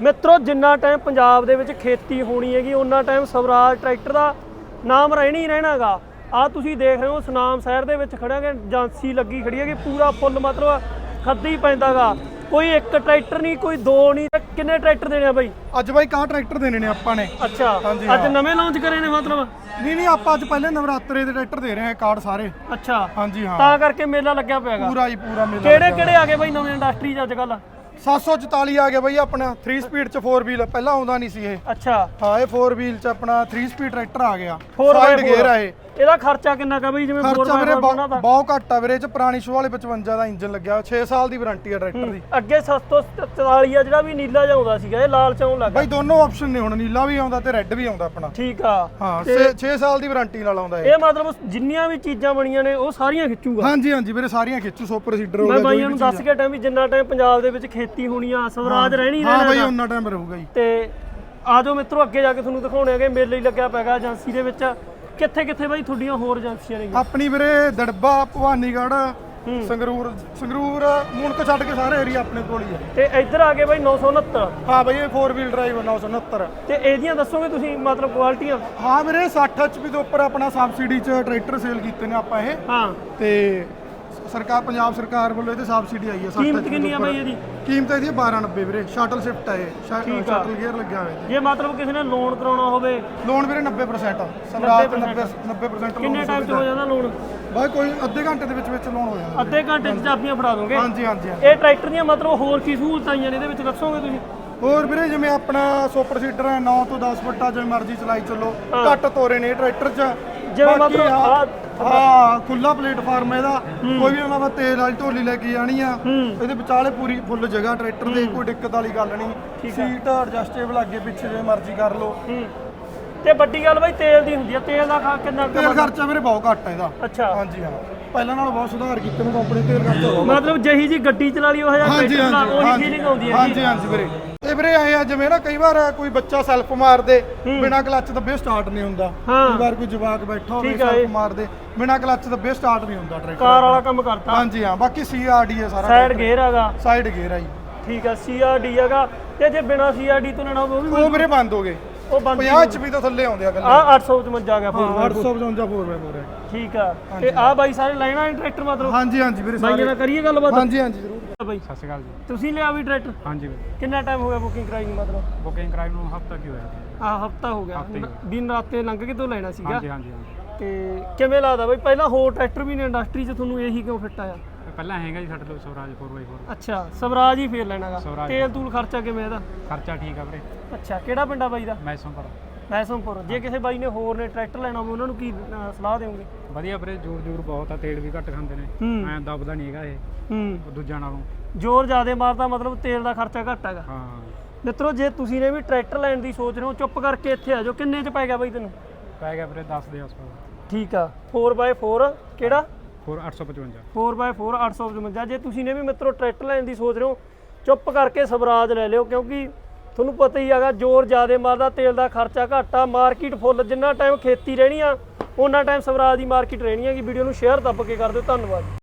ਮਿੱਤਰੋ ਜਿੰਨਾ ਟਾਈਮ ਪੰਜਾਬ ਦੇ ਵਿੱਚ ਖੇਤੀ ਹੋਣੀ ਹੈਗੀ ਉਹਨਾਂ ਟਾਈਮ ਸਵਰਾਜ ਟਰੈਕਟਰ ਦਾ ਨਾਮ ਰਹਿਣਾ ਰਹਿਣਾਗਾ ਆ ਤੁਸੀਂ ਦੇਖ ਰਹੇ ਹੋ ਸੁਨਾਮ ਸ਼ਹਿਰ ਦੇ ਵਿੱਚ ਖੜਿਆਗੇ ਏਜੰਸੀ ਲੱਗੀ ਖੜੀ ਹੈਗੀ ਪੂਰਾ ਫੁੱਲ ਮਤਲਬ ਖੱਦੀ ਪੈਂਦਾਗਾ ਕੋਈ ਇੱਕ ਟਰੈਕਟਰ ਨਹੀਂ ਕੋਈ ਦੋ ਨਹੀਂ ਤੇ ਕਿੰਨੇ ਟਰੈਕਟਰ ਦੇਣੇ ਆ ਬਾਈ? ਅੱਜ ਬਾਈ ਕਾਂ ਟਰੈਕਟਰ ਦੇਣੇ ਨੇ ਆਪਾਂ ਨੇ। ਅੱਛਾ ਅੱਜ। ਨਵੇਂ ਲਾਂਚ ਕਰੇ ਨੇ ਮਤਲਬ? ਨਹੀਂ ਨਹੀਂ ਆਪਾਂ ਅੱਜ ਪਹਿਲੇ ਨਵਰਾਤਰੇ ਦੇ ਟਰੈਕਟਰ ਦੇ ਰਹੇ ਹਾਂ ਕਾਰਡ ਸਾਰੇ। ਅੱਛਾ। ਹਾਂਜੀ ਹਾਂ। ਤਾਂ ਕਰਕੇ ਮੇਲਾ ਲੱਗਿਆ ਪਿਆਗਾ ਪੂਰਾ ਹੀ ਪੂਰਾ ਮੇਲਾ ਕਿਹੜੇ। ਕਿਹੜੇ ਆ ਗਏ ਬਾਈ ਨਵੇਂ ਇੰਡਸਟਰੀ 'ਚ ਅੱਜ ਕੱਲ 744 ਆ ਗਿਆ ਬਾਈ ਆਪਣਾ 3 ਸਪੀਡ ਚ 4 ਵੀਲ ਪਹਿਲਾਂ ਆਉਂਦਾ ਨਹੀਂ ਸੀ ਇਹ। ਅੱਛਾ। ਹਾਂ ਇਹ 4 ਵੀਲ ਚ ਆਪਣਾ 3 ਸਪੀਡ ਟਰੈਕਟਰ ਆ ਗਿਆ। 4 ਸਾਈਡ ਗੇਅਰ ਆ ਇਹ। ਇਹਦਾ ਖਰਚਾ ਕਿੰਨਾ ਕਾ ਬਈ? ਜਿਵੇਂ 4 ਖਰਚਾ ਵੀਰੇ ਬਹੁਤ ਬਹੁਤ ਘੱਟ ਆ ਵੀਰੇ ਇਹ ਚ ਪੁਰਾਣੀ ਸ਼ੋ ਵਾਲੇ 55 ਦਾ ਇੰਜਨ ਲੱਗਿਆ 6 ਸਾਲ ਦੀ ਵਾਰੰਟੀ ਆ ਟਰੈਕਟਰ ਦੀ। ਅੱਗੇ 744 ਆ ਜਿਹੜਾ ਵੀ ਨੀਲਾ ਜਿਹਾ ਆਉਂਦਾ ਸੀਗਾ ਇਹ ਲਾਲ ਚੌਂ ਲੱਗਾ ਬਾਈ ਦੋਨੋਂ ਆਪਸ਼ਨ ਨੇ ਹੁਣ ਨੀਲਾ ਵੀ ਆਉਂਦਾ ਤੇ ਰੈੱਡ ਵੀ ਆਉਂਦਾ ਆਪਣਾ। ਠੀਕ ਆ। ਹਾਂ 6 ਸਾਲ ਦੀ ਵਾਰੰਟੀ ਨਾਲ ਆਉਂਦਾ ਇਹ। ਇਹ ਮਤਲਬ ਜਿੰਨੀਆਂ ਵੀ ਚੀਜ਼ਾਂ ਬਣੀਆਂ ਨੇ ਉਹ ਸਾਰੀਆਂ ਖਿੱਚੂਗਾ। ਹਾਂਜੀ ਹਾਂਜੀ ਵੀਰੇ ਸਾਰੀਆਂ ਖਿੱਚੂ ਸੁਪਰ ਸੀਡਰ ਹੋ ਮੈਂ ਬਾਈਆਂ ਨੂੰ ਦੱਸ ਕੇ ਟਾਈਮ ਵੀ ਜਿੰਨਾ ਟਾਈਮ ਪੰਜਾਬ ਦੇ ਵਿੱਚ ਖੇਤੀ ਹੋਣੀ ਆ ਸਵਰਾਜ ਰਹਿਣੀ ਹਾਂ ਬਾਈ ਰਹਿਣਾ ਉਹਨਾਂ ਟਾਈਮ ਰਹੂਗਾ ਜੀ। ਤੇ ਆਜੋ ਮਿੱਤਰੋ ਅੱਗੇ ਜਾ ਕੇ ਤੁਹਾਨੂੰ ਦਿਖਾਉਣੇ ਹੈਗੇ ਮੇਲੇ ਹੀ ਲੱਗਿਆ ਪੈਗਾ ਏਜੰਸੀ ਦੇ ਵਿੱਚ। ਕਿੱਥੇ ਕਿੱਥੇ ਬਾਈ ਤੁਹਾਡੀਆਂ ਹੋਰ ਏਜੰਸੀਆਂ ਨੇ ਆਪਣੀ ਵੀਰੇ ਦੜਬਾ ਭਵਾਨੀਗੜ੍ਹ ਸੰਗਰੂਰ ਸੰਗਰੂਰ ਮੂਣਕ ਛੱਡ ਕੇ ਸਾਰੇ ਏਰੀਆ ਆਪਣੇ ਕੋਲ ਹੀ ਆ। ਤੇ ਇੱਧਰ ਆ ਗਏ ਬਾਈ 969 ਹਾਂ ਬਈ ਇਹ 4 ਵੀਲ ਡਰਾਈਵ 969 ਤੇ ਇਹਦੀਆਂ ਦੱਸੋਗੇ ਤੁਸੀਂ ਮਤਲਬ ਕੁਆਲਿਟੀਆਂ ਹਾਂ ਵੀਰੇ 60 HP ਦੇ ਉੱਪਰ ਆਪਣਾ ਸਬਸਿਡੀ ਚ ਟਰੈਕਟਰ ਸੇਲ ਕੀਤੇ ਨੇ ਆਪਾਂ ਇਹ। ਹਾਂ। ਤੇ ਸਰਕਾਰ ਪੰਜਾਬ ਸਰਕਾਰ ਵੱਲੋਂ ਇਹਦੇ ਸਬਸਿਡੀ ਆਈ ਹੈ 60 ਕੀਮਤ ਕਿੰਨੀ ਆ। ਬਾਈ ਇਹਦੀ? ਕੀਮਤ ਇਹਦੀ 1290 ਵੀਰੇ ਸ਼ਟਲ ਸ਼ਿਫਟ ਹੈ ਇਹ ਠੀਕ ਆ। ਸ਼ਟਲ ਗੇਅਰ ਲੱਗਿਆ ਹੋਇਆ ਜੇ ਮਤਲਬ ਕਿਸੇ ਨੇ ਲੋਨ ਕਰਾਉਣਾ ਹੋਵੇ। ਲੋਨ ਵੀਰੇ 90% ਸਮਰਾਟ 90 90% ਕਿੰਨੇ ਟਾਈਮ 'ਚ ਹੋ ਜਾਂਦਾ ਲੋਨ ਬਾਈ ਕੋਈ ਅੱਧੇ ਘੰਟੇ ਦੇ ਵਿੱਚ ਵਿੱਚ ਲੋਨ ਹੋ ਜਾਂਦਾ। ਅੱਧੇ ਘੰਟੇ 'ਚ ਚਾਬੀਆਂ ਫੜਾ ਦੋਗੇ? ਹਾਂਜੀ ਹਾਂਜੀ ਹਾਂਜੀ। ਇਹ ਟਰੈਕਟਰ ਦੀਆਂ ਮਤਲਬ ਹੋਰ ਕੀ ਸਹੂਲਤਾਂ ਆਈਆਂ ਨੇ ਇਹਦੇ ਵਿੱਚ ਦੱਸੋਗੇ ਤੁਸੀਂ? ਹੋਰ ਵੀਰੇ ਜਿਵੇਂ ਆਪਣਾ ਸੁਪਰ ਸੀਡਰ ਹੈ 9 ਤੋਂ 10 ਫੁੱਟਾ ਜਿਵੇਂ ਮਰਜ਼ੀ ਚਲਾਈ ਚੱਲੋ। ਘੱਟ ਤੋਰੇ ਨੇ ਇਹ ਟਰੈਕਟਰ 'ਚ। ਜਿਵੇਂ ਬਾਕੀ ਮਤਲਬ ਆਹ- ਆਹ- ਹਾਂ ਖੁੱਲਾ ਪਲੇਟਫਾਰਮ ਇਹਦਾ। ਕੋਈ ਵੀ ਉਹਨਾਂ ਤੇਲ ਵਾਲੀ ਢੋਲੀ ਲੈ ਕੇ ਜਾਣੀ ਆ ਹੂੰ। ਇਹਦੇ ਵਿਚਾਲੇ ਪੂਰੀ ਫੁੱਲ ਜਗ੍ਹਾ ਟਰੈਕਟਰ ਦੇ ਕੋਈ ਦਿੱਕਤ ਵਾਲੀ ਗੱਲ ਨਹੀਂ। ਸੀਟ ਐਡਜਸਟੇਬਲ ਅੱਗੇ ਪਿੱਛੇ ਜਿਵੇਂ ਮਰਜ਼ੀ ਕਰ ਲਓ। ਹੂੰ। ਤੇ ਵੱਡੀ ਗੱਲ ਬਾਈ ਤੇਲ ਦੀ ਹੁੰਦੀ ਆ। ਤੇਲ ਦਾ ਖਾ ਕਿੰਨਾ ਤੇਲ ਖਰਚਾ? ਵੀਰੇ ਬਹੁਤ ਘੱਟ ਹੈ ਇਹਦਾ। ਅੱਛਾ। ਹਾਂਜੀ ਹਾਂ। ਪਹਿਲਾਂ ਨਾਲੋਂ ਬਹੁਤ ਸੁਧਾਰ ਕੀਤੇ ਨੇ ਕੰਪਨੀ ਤੇਲ ਖਰਚਾ ਮਤਲਬ ਜਹੀ ਜੀ ਗੱਡੀ ਚਲਾ ਲਈ ਉਹ ਜਿਹਾ ਟਰੈਕਟਰ ਦਾ ਹਾਂਜੀ ਉਹੀ ਫੀਲਿੰਗ ਆਉਂਦੀ ਹੈ ਹਾਂਜੀ ਹਾਂਜੀ ਵੀਰੇ। ਵੀਰੇ ਆਏ ਆ ਜਿਵੇਂ ਨਾ ਕਈ ਵਾਰ ਕੋਈ ਬੱਚਾ ਸੈਲਫ ਮਾਰਦੇ ਬਿਨਾ ਕਲੱਚ ਦੱਬੇ ਸਟਾਰਟ ਨਹੀਂ ਹੁੰਦਾ। ਹਾਂ। ਕਈ ਵਾਰ ਕੋਈ ਜਵਾਕ ਬੈਠਾ ਹੋਵੇ। ਸੈਲਫ ਮਾਰਦੇ ਬਿਨਾ ਕਲੱਚ ਦੱਬੇ ਸਟਾਰਟ ਨਹੀਂ ਹੁੰਦਾ ਟਰੈਕਟਰ ਕਾਰ ਵਾਲਾ ਕੰਮ ਕਰਤਾ। ਹਾਂਜੀ ਹਾਂ ਬਾਕੀ ਸੀਆਰਡੀ ਹੈ ਸਾਰਾ ਸਾਈਡ ਗੇਅਰ ਹੈਗਾ। ਸਾਈਡ ਗੇਅਰ ਆ ਜੀ। ਠੀਕ ਆ ਸੀਆਰਡੀ ਹੈਗਾ। ਤੇ ਜੇ ਬਿਨਾ ਸੀਆਰਡੀ ਤੋਂ ਲੈਣਾ ਉਹ ਵੀ ਉਹ ਵੀਰੇ ਬੰਦ ਹੋ ਗਏ। ਉਹ ਬੰਦ 50 ਐਚਪੀ ਤੋਂ ਥੱਲੇ ਆਉਂਦੇ ਆ ਗੱਲੇ ਆ 855 ਆ ਗਿਆ ਹਾਂ ਫੋਰ 855 4x4 ਹੈ ਠੀਕ ਆ। ਤੇ ਆ ਬਾਈ ਸਾਰੇ ਲਾਈਨਾਂ ਵਾਲੇ ਟਰੈਕਟਰ ਮਤਲਬ? ਹਾਂਜੀ ਹਾਂਜੀ ਵੀਰੇ ਸਾਰੇ। ਨਾਲ ਕਰੀਏ ਗੱਲਬਾਤ? ਹਾਂਜੀ ਹਾਂਜੀ ਜ਼ਰੂਰ। ਬਾਈ। ਸਤਿ ਸ਼੍ਰੀ ਅਕਾਲ ਜੀ। ਤੁਸੀਂ ਲਿਆ ਵੀ ਟਰੈਕਟਰ? ਹਾਂਜੀ ਵੀਰੇ। ਕਿੰਨਾ ਟਾਈਮ ਹੋ ਗਿਆ ਬੁਕਿੰਗ ਕਰਾਈ ਨੂੰ ਮਤਲਬ? ਬੁਕਿੰਗ ਕਰਾਈ ਨੂੰ ਹਫਤਾ ਕੀ ਹੋਇਆ? ਆ ਹਫਤਾ ਹੋ ਗਿਆ। ਨ- ਦਿਨ ਰਾਤੇ ਲੰਘ ਕੇ ਤੋਂ ਲੈਣਾ ਸੀਗਾ? ਹਾਂਜੀ ਹਾਂਜੀ ਤੇ ਕਿਵੇਂ ਲੱਗਦਾ ਬਾਈ? ਪਹਿਲਾਂ ਹੋਰ ਟਰੈਕਟਰ ਵੀ ਨੇ ਇੰਡਸਟਰੀ 'ਚ ਤੁਹਾਨੂੰ ਇਹੀ ਕਿਉਂ ਫਿੱਟ ਆਇਆ? ਪਹਿਲਾਂ ਹੈਗਾ ਜੀ ਸਾਡੇ ਕੋਲ ਸਵਰਾਜ 4x4 ਅੱਛਾ ਸਵਰਾਜ ਹੀ ਫੇਰ ਲੈਣਾਗਾ ਸਵਰਾਜ। ਤੇਲ ਤੂਲ ਖਰਚਾ ਕਿਵੇਂ ਇਹਦਾ? ਖਰਚਾ ਠੀਕ ਆ ਵੀਰੇ। ਅੱਛਾ ਕਿਹੜਾ ਪਿੰਡਾ ਬਾਈ ਦਾ? ਮੈਸੋਂ ਪਰ ਮੈਸਮਪੁਰ। ਜੇ ਕਿਸੇ ਬਾਈ ਨੇ ਹੋਰ ਨੇ ਟਰੈਕਟਰ ਲੈਣਾ ਹੋਵੇ ਉਹਨਾਂ ਨੂੰ ਕੀ ਸਲਾਹ ਦੇਵੋਗੇ ਵਧੀਆ ਵੀਰੇ ਜੋਰ ਜੋਰ ਬਹੁਤ ਆ ਤੇਲ ਵੀ ਘੱਟ ਖਾਂਦੇ ਨੇ। ਹੂੰ। ਐਂ ਦਬਦਾ ਨਹੀਂ ਹੈਗਾ ਇਹ। ਹੂੰ। ਦੂਜਿਆਂ ਨਾਲੋਂ। ਜ਼ੋਰ ਜ਼ਿਆਦੇ ਮਾਰਦਾ ਮਤਲਬ ਤੇਲ ਦਾ ਖਰਚਾ ਘੱਟ ਹੈਗਾ। ਹਾਂ। ਮਿੱਤਰੋ ਜੇ ਤੁਸੀਂ ਨੇ ਵੀ ਟਰੈਕਟਰ ਲੈਣ ਦੀ ਸੋਚ ਰਹੇ ਹੋ ਚੁੱਪ ਕਰਕੇ ਇੱਥੇ ਆ ਜਾਓ। ਕਿੰਨੇ 'ਚ ਪੈ ਗਿਆ ਬਾਈ ਤੈਨੂੰ? ਪੈ ਗਿਆ ਵੀਰੇ 10 ਦੇ ਆਸ-ਪਾਸ। ਠੀਕ ਆ। 4x4 ਕਿਹੜਾ? 4 855 4x4 855 ਜੇ ਤੁਸੀਂ ਨੇ ਵੀ ਮਿੱਤਰੋ ਟਰੈਕਟਰ ਲੈਣ ਦੀ ਸੋਚ ਰਹੇ ਹੋ, ਚੁੱਪ ਕਰਕੇ ਸਵਰਾਜ ਲੈ ਲਿਓ, ਕਿਉਂਕਿ ਤੁਹਾਨੂੰ ਪਤਾ ਹੀ ਹੈਗਾ, ਜ਼ੋਰ ਜ਼ਿਆਦੇ ਮਾਰਦਾ, ਤੇਲ ਦਾ ਖਰਚਾ ਘੱਟ ਆ, ਮਾਰਕੀਟ ਫੁੱਲ, ਜਿੰਨਾ ਟਾਈਮ ਖੇਤੀ ਰਹਿਣੀ ਆ ਉਹਨਾਂ ਟਾਈਮ ਸਵਰਾਜ ਦੀ ਮਾਰਕੀਟ ਰਹਿਣੀ ਹੈਗੀ ਵੀਡੀਓ ਨੂੰ ਸ਼ੇਅਰ ਦੱਬ ਕੇ ਕਰ ਦਿਓ। ਧੰਨਵਾਦ।